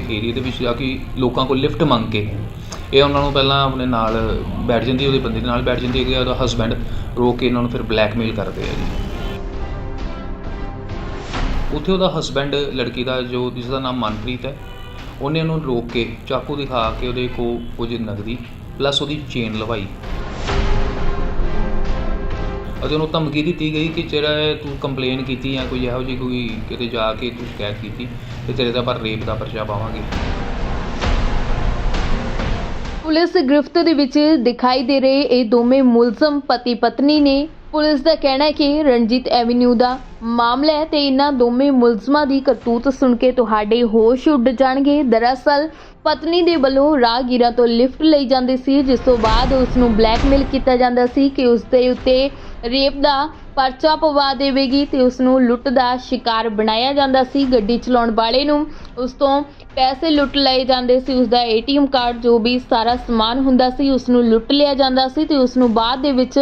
ਤੇ ਏਰੀਆ ਦੇ ਵਿੱਚ ਜਾ ਕੇ ਲੋਕਾਂ ਕੋਲ ਲਿਫਟ ਮੰਗ ਕੇ ਇਹ ਉਹਨਾਂ ਨੂੰ ਪਹਿਲਾਂ ਆਪਣੇ ਨਾਲ ਬੈਠ ਜਾਂਦੀ ਉਹਦੇ ਬੰਦੇ ਦੇ ਨਾਲ ਬੈਠ ਜਾਂਦੀ ਹੈਗੀ ਆ, ਉਹਦਾ ਹਸਬੈਂਡ ਰੋਕ ਕੇ ਇਹਨਾਂ ਨੂੰ ਫਿਰ ਬਲੈਕਮੇਲ ਕਰਦੇ ਆ ਜੀ। ਉੱਥੇ ਉਹਦਾ ਹਸਬੈਂਡ ਲੜਕੀ ਦਾ ਜੋ ਜਿਸ ਦਾ ਨਾਮ ਮਨਪ੍ਰੀਤ ਹੈ ਉਹਨੇ ਉਹਨੂੰ ਰੋਕ ਕੇ ਚਾਕੂ ਦਿਖਾ ਕੇ ਉਹਦੇ ਕੋ ਕੁਝ ਨਗਦੀ ਪਲੱਸ ਉਹਦੀ ਚੇਨ ਲਵਾਈ। ਅਤੇ ਉਹਨੂੰ ਧਮਕੀ ਦਿੱਤੀ ਗਈ ਕਿ ਜਿਹੜਾ ਹੈ ਤੂੰ ਕੰਪਲੇਨ ਕੀਤੀ ਜਾਂ ਕੋਈ ਇਹੋ ਜਿਹੀ ਕੋਈ ਕਿਤੇ ਜਾ ਕੇ ਤੂੰ ਸ਼ਿਕਾਇਤ ਕੀਤੀ, ਤੇ ਤੇਰੇ ਦਾ ਪਰ ਰੇਪ ਦਾ ਪਰਚਾ ਪਾਵਾਂਗੇ। ਪੁਲਿਸ ਗ੍ਰਿਫਤ ਦੇ ਵਿੱਚ ਦਿਖਾਈ ਦੇ ਰਹੇ ਇਹ ਦੋਵੇਂ ਮੁਲਜ਼ਮ ਪਤੀ ਪਤਨੀ ਨੇ ਪੁਲਿਸ ਦਾ ਕਹਿਣਾ ਹੈ ਕਿ ਰਣਜੀਤ ਐਵੀਨਿਊ ਦਾ ਮਾਮਲਾ ਹੈ ਤੇ ਇਹਨਾਂ ਦੋਵੇਂ ਮੁਲਜ਼ਮਾਂ ਦੀ ਕਰਤੂਤ ਸੁਣ ਕੇ ਤੁਹਾਡੇ ਹੋਸ਼ ਉੱਡ ਜਾਣਗੇ। ਦਰਅਸਲ, ਪਤਨੀ ਦੇ ਵੱਲੋਂ ਰਾਹਗੀਰਾਂ ਤੋਂ ਲਿਫਟ ਲਈ ਜਾਂਦੀ ਸੀ, ਜਿਸ ਤੋਂ ਬਾਅਦ ਉਸ ਨੂੰ ਬਲੈਕਮੇਲ ਕੀਤਾ ਜਾਂਦਾ ਸੀ ਕਿ ਉਸ ਦੇ ਉੱਤੇ ਰੇਪ ਦਾ ਪਰਚਾ ਪਵਾ ਦੇਵੇਗੀ ਤੇ ਉਸ ਨੂੰ ਲੁੱਟ ਦਾ ਸ਼ਿਕਾਰ ਬਣਾਇਆ ਜਾਂਦਾ ਸੀ। ਗੱਡੀ ਚਲਾਉਣ ਵਾਲੇ ਨੂੰ ਉਸ ਤੋਂ ਪੈਸੇ ਲੁੱਟ ਲਏ ਜਾਂਦੇ ਸੀ। ਉਸ ਦਾ ਏਟੀਐਮ ਕਾਰਡ ਜੋ ਵੀ ਸਾਰਾ ਸਮਾਨ ਹੁੰਦਾ ਸੀ ਉਸ ਨੂੰ ਲੁੱਟ ਲਿਆ ਜਾਂਦਾ ਸੀ ਤੇ ਉਸ ਨੂੰ ਬਾਅਦ ਦੇ ਵਿੱਚ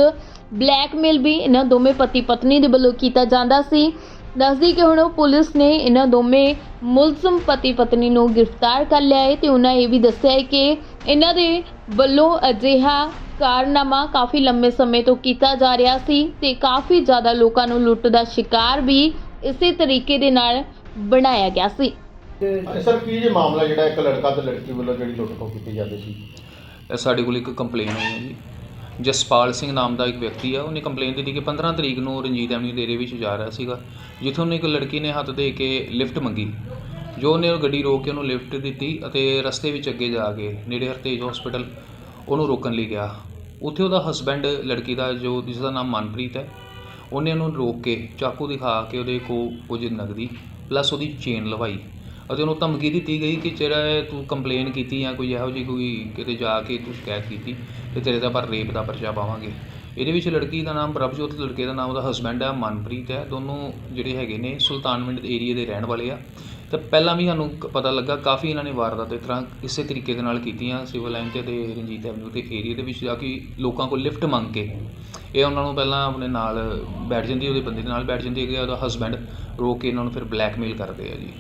ਬਲੈਕਮੇਲ ਵੀ ਇਹਨਾਂ ਦੋਵੇਂ ਪਤੀ ਪਤਨੀ ਦੇ ਵੱਲੋਂ ਕੀਤਾ ਜਾਂਦਾ ਸੀ। ਦੱਸਦੀ ਕਿ ਹੁਣ ਉਹ ਪੁਲਿਸ ਨੇ ਇਹਨਾਂ ਦੋਵੇਂ ਮੁਲਜ਼ਮ ਪਤੀ ਪਤਨੀ ਨੂੰ ਗ੍ਰਿਫਤਾਰ ਕਰ ਲਿਆ ਹੈ ਤੇ ਉਹਨਾਂ ਇਹ ਵੀ ਦੱਸਿਆ ਹੈ ਕਿ ਇਹਨਾਂ ਦੇ ਵੱਲੋਂ ਅਜਿਹਾ ਕਾਰਨਾਮਾ ਕਾਫੀ ਲੰਮੇ ਸਮੇਂ ਤੋਂ ਕੀਤਾ ਜਾ ਰਿਹਾ ਸੀ ਤੇ ਕਾਫੀ ਜ਼ਿਆਦਾ ਲੋਕਾਂ ਨੂੰ ਲੁੱਟ ਦਾ ਸ਼ਿਕਾਰ ਵੀ ਇਸੇ ਤਰੀਕੇ ਦੇ ਨਾਲ ਬਣਾਇਆ ਗਿਆ ਸੀ। ਸਰ ਕੀ ਜੇ ਮਾਮਲਾ ਜਿਹੜਾ ਇੱਕ ਲੜਕਾ ਤੇ ਲੜਕੀ ਵੱਲੋਂ ਜਿਹੜੀ ਲੁੱਟ ਖੋਹ ਕੀਤੀ ਜਾਂਦੀ ਸੀ? ਇਹ ਸਾਡੇ ਕੋਲ ਇੱਕ ਕੰਪਲੇਨ ਹੋਈ ਹੈ ਜੀ। ਜਸਪਾਲ ਸਿੰਘ ਨਾਮ ਦਾ ਇੱਕ ਵਿਅਕਤੀ ਆ, ਉਹਨੇ ਕੰਪਲੇਂਟ ਦਿੱਤੀ ਕਿ 15 ਤਰੀਕ ਨੂੰ ਰਣਜੀਤ ਐਵਨਿਊ ਦੇ ਏਰੀਏ ਵਿੱਚ ਜਾ ਰਿਹਾ ਸੀਗਾ, ਜਿੱਥੋਂ ਉਹਨੇ ਇੱਕ ਲੜਕੀ ਨੇ ਹੱਥ ਦੇ ਕੇ ਲਿਫਟ ਮੰਗੀ, ਜੋ ਉਹਨੇ ਉਹ ਗੱਡੀ ਰੋਕ ਕੇ ਉਹਨੂੰ ਲਿਫਟ ਦਿੱਤੀ ਅਤੇ ਰਸਤੇ ਵਿੱਚ ਅੱਗੇ ਜਾ ਕੇ ਨੇੜੇ ਹਰਤੇਜ ਹਸਪੀਟਲ ਉਹਨੂੰ ਰੋਕਣ ਲਈ ਗਿਆ। ਉੱਥੇ ਉਹਦਾ ਹਸਬੈਂਡ ਲੜਕੀ ਦਾ, ਜੋ ਜਿਸ ਦਾ ਨਾਮ ਮਨਪ੍ਰੀਤ ਹੈ, ਉਹਨੇ ਉਹਨੂੰ ਰੋਕ ਕੇ ਚਾਕੂ ਦਿਖਾ ਕੇ ਉਹਦੇ ਕੋ ਕੁਝ ਨਗਦੀ ਪਲੱਸ ਉਹਦੀ ਚੇਨ ਲਵਾਈ। ਅਤੇ ਉਹਨੂੰ ਧਮਕੀ ਦਿੱਤੀ ਗਈ ਕਿ ਜਿਹੜਾ ਹੈ ਤੂੰ ਕੰਪਲੇਨ ਕੀਤੀ ਜਾਂ ਕੋਈ ਇਹੋ ਜਿਹੀ ਕੋਈ ਕਿਤੇ ਜਾ ਕੇ ਤੂੰ ਸ਼ਿਕਾਇਤ ਕੀਤੀ ਅਤੇ ਤੇਰੇ ਤਾਂ ਪਰ ਰੇਪ ਦਾ ਪਰਚਾ ਪਾਵਾਂਗੇ। ਇਹਦੇ ਵਿੱਚ ਲੜਕੀ ਦਾ ਨਾਮ ਪ੍ਰਭਜੋਤ ਲੜਕੇ ਦਾ ਨਾਮ ਉਹਦਾ ਹਸਬੈਂਡ ਹੈ ਮਨਪ੍ਰੀਤ ਹੈ। ਦੋਨੋਂ ਜਿਹੜੇ ਹੈਗੇ ਨੇ ਸੁਲਤਾਨਵਿੰਡ ਏਰੀਏ ਦੇ ਰਹਿਣ ਵਾਲੇ ਆ। ਤੇ ਪਹਿਲਾਂ ਵੀ ਸਾਨੂੰ ਪਤਾ ਲੱਗਾ ਕਾਫੀ ਇਹਨਾਂ ਨੇ ਵਾਰਦਾਤ ਇਸ ਤਰ੍ਹਾਂ ਇਸੇ ਤਰੀਕੇ ਦੇ ਨਾਲ ਕੀਤੀਆਂ ਸਿਵਲ ਲਾਈਨ ਤੇ ਤੇ ਰਣਜੀਤ ਐਵਨਿਊ ਦੇ ਏਰੀਏ ਦੇ ਵਿੱਚ ਜਾ ਕੇ ਲੋਕਾਂ ਕੋਲ ਲਿਫਟ ਮੰਗ ਕੇ। ਇਹ ਉਹਨਾਂ ਨੂੰ ਪਹਿਲਾਂ ਆਪਣੇ ਨਾਲ ਬੈਠ ਜਾਂਦੀ ਉਹਦੇ ਬੰਦੇ ਦੇ ਨਾਲ ਬੈਠ ਜਾਂਦੀ ਹੈਗੀ ਆ, ਉਹਦਾ ਹਸਬੈਂਡ ਰੋਕ ਕੇ ਇਹਨਾਂ ਨੂੰ ਫਿਰ ਬਲੈਕਮੇਲ ਕਰਦੇ ਆ ਜੀ।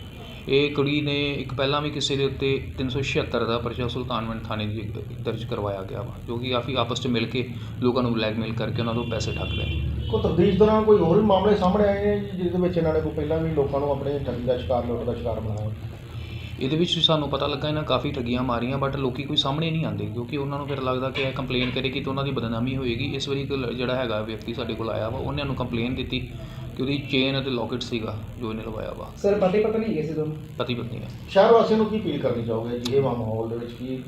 ਇਹ ਕੁੜੀ ਨੇ ਇੱਕ ਪਹਿਲਾਂ ਵੀ ਕਿਸੇ ਦੇ ਉੱਤੇ 376 ਦਾ ਪਰਚਾ ਸੁਲਤਾਨਵਿੰਡ ਥਾਣੇ ਦੀ ਦਰਜ ਕਰਵਾਇਆ ਗਿਆ ਵਾ ਜੋ ਕਿ ਕਾਫੀ ਆਪਸ 'ਚ ਮਿਲ ਕੇ ਲੋਕਾਂ ਨੂੰ ਬਲੈਕਮੇਲ ਕਰਕੇ ਉਹਨਾਂ ਤੋਂ ਪੈਸੇ ਠੱਗਦੇ ਨੇ ਕੋਈ ਤਬਦੀਲ ਦੌਰਾਨ ਕੋਈ ਹੋਰ ਵੀ ਮਾਮਲੇ ਸਾਹਮਣੇ ਆਏ ਨੇ ਜੀ, ਜਿਹਦੇ ਵਿੱਚ ਇਹਨਾਂ ਨੇ ਕੋਈ ਪਹਿਲਾਂ ਵੀ ਲੋਕਾਂ ਨੂੰ ਆਪਣੇ ਠੱਗੀ ਦਾ ਸ਼ਿਕਾਰ ਲੁੱਟ ਦਾ ਸ਼ਿਕਾਰ ਬਣਾਇਆ? ਇਹਦੇ ਵਿੱਚ ਸਾਨੂੰ ਪਤਾ ਲੱਗਾ ਇਹਨਾਂ ਕਾਫੀ ਠੱਗੀਆਂ ਮਾਰੀਆਂ ਬਟ ਲੋਕੀ ਕੋਈ ਸਾਹਮਣੇ ਨਹੀਂ ਆਉਂਦੇ ਕਿਉਂਕਿ ਉਹਨਾਂ ਨੂੰ ਫਿਰ ਲੱਗਦਾ ਕਿ ਇਹ ਕੰਪਲੇਨ ਕਰੇਗੀ ਤਾਂ ਉਹਨਾਂ ਦੀ ਬਦਨਾਮੀ ਹੋਏਗੀ। ਇਸ ਵਾਰੀ ਇੱਕ ਲ- ਜਿਹੜਾ ਹੈਗਾ ਵਿਅਕਤੀ ਸਾਡੇ ਕੋਲ ਆਇਆ ਵਾ ਉਹਨੇ ਨੂੰ ਕੰਪਲੇਨ ਦਿੱਤੀ। ਕਿ ਉਹਦੀ ਚੇਨ ਅਤੇ ਲੋਕਟ ਸੀਗਾ ਜੋ ਇਹਨੇ ਲਵਾਇਆ ਵਾ। ਸਰ ਪਤੀ ਪਤਨੀ ਹੈਗੇ ਸੀ ਦੋਨੋਂ? ਪਤੀ ਪਤਨੀ ਹੈ ਸ਼ਹਿਰ ਵਾਸੀਆਂ ਨੂੰ ਕੀ ਅਪੀਲ ਕਰਨੀ ਚਾਹੋਗੇ? ਜਿਹੇ ਮਾਹੌਲ ਦੇ ਵਿੱਚ ਕੀ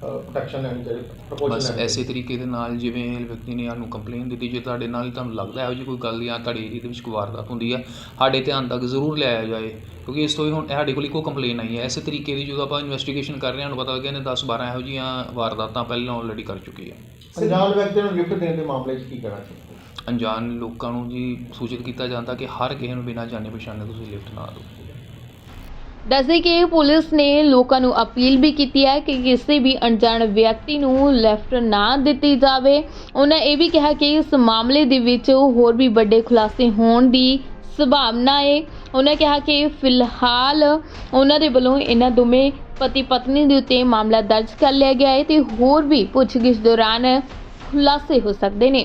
ਪ੍ਰੋਟੈਕਸ਼ਨ ਲੈਣੀ ਚਾਹੀਦੀ ਬਸ ਪ੍ਰਪੋਜ਼ਲ ਐਸੇ ਤਰੀਕੇ ਦੇ ਨਾਲ ਜਿਵੇਂ ਇਹ ਵਿਅਕਤੀ ਨੇ ਸਾਨੂੰ ਕੰਪਲੇਨ ਦਿੱਤੀ ਜੇ ਤੁਹਾਡੇ ਨਾਲ ਤੁਹਾਨੂੰ ਲੱਗਦਾ ਇਹੋ ਜਿਹੀ ਕੋਈ ਗੱਲ ਜਾਂ ਤੁਹਾਡੇ ਏਰੀਆ ਦੇ ਵਿੱਚ ਕੋਈ ਵਾਰਦਾਤ ਹੁੰਦੀ ਹੈ ਸਾਡੇ ਧਿਆਨ ਤੱਕ ਜ਼ਰੂਰ ਲਿਆਇਆ ਜਾਏ ਕਿਉਂਕਿ ਇਸ ਤੋਂ ਹੀ ਹੁਣ ਸਾਡੇ ਕੋਲ ਇੱਕੋ ਕੰਪਲੇਨ ਆਈ ਹੈ। ਐਸੇ ਤਰੀਕੇ ਦੀ ਜਦੋਂ ਆਪਾਂ ਇਨਵੈਸਟੀਗੇਸ਼ਨ ਕਰ ਰਹੇ ਹਾਂ ਸਾਨੂੰ ਪਤਾ ਲੱਗਿਆ ਨੇ 10 12 ਇਹੋ ਜਿਹੀਆਂ ਵਾਰਦਾਤਾਾਂ ਪਹਿਲਾਂ ਆਲਰੇਡੀ ਕਰ ਚੁੱਕੀ ਹੈ ਅਣਜਾਣ ਵਿਅਕਤੀ ਨੂੰ ਲਿਫਟ ਦੇਣ ਦੇ ਮਾਮਲੇ 'ਚ ਕੀ ਕਹਿਣਾ ਚਾਹੀਦਾ ਅਣਜਾਣ ਲੋਕਾਂ ਨੂੰ ਜੀ ਸੂਚਿਤ ਕੀਤਾ ਜਾਂਦਾ ਕਿ ਹਰ ਕਿਸੇ ਨੂੰ ਬਿਨਾਂ ਜਾਣੇ ਪਛਾਣੇ ਤੁਸੀਂ ਲਿਫਟ ਨਾ ਦਿਓ। ਦੱਸਦੇ ਕਿ ਪੁਲਿਸ ਨੇ ਲੋਕਾਂ ਨੂੰ ਅਪੀਲ ਵੀ ਕੀਤੀ ਹੈ ਕਿ ਕਿਸੇ ਵੀ ਅਣਜਾਣ ਵਿਅਕਤੀ ਨੂੰ ਲੈਫਟ ਨਾ ਦਿੱਤੀ ਜਾਵੇ। ਉਹਨਾਂ ਇਹ ਵੀ ਕਿਹਾ ਕਿ ਇਸ ਮਾਮਲੇ ਦੇ ਵਿੱਚ ਹੋਰ ਵੀ ਵੱਡੇ ਖੁਲਾਸੇ ਹੋਣ ਦੀ ਸੰਭਾਵਨਾ ਹੈ। ਉਹਨਾਂ ਕਿਹਾ ਕਿ ਫਿਲਹਾਲ ਉਹਨਾਂ ਦੇ ਵੱਲੋਂ ਇਹਨਾਂ ਦੋਵੇਂ ਪਤੀ ਪਤਨੀ ਦੇ ਉੱਤੇ ਮਾਮਲਾ ਦਰਜ ਕਰ ਲਿਆ ਗਿਆ ਹੈ ਤੇ ਹੋਰ ਵੀ ਪੁੱਛਗਿੱਛ ਦੌਰਾਨ ਖੁਲਾਸੇ ਹੋ ਸਕਦੇ ਨੇ।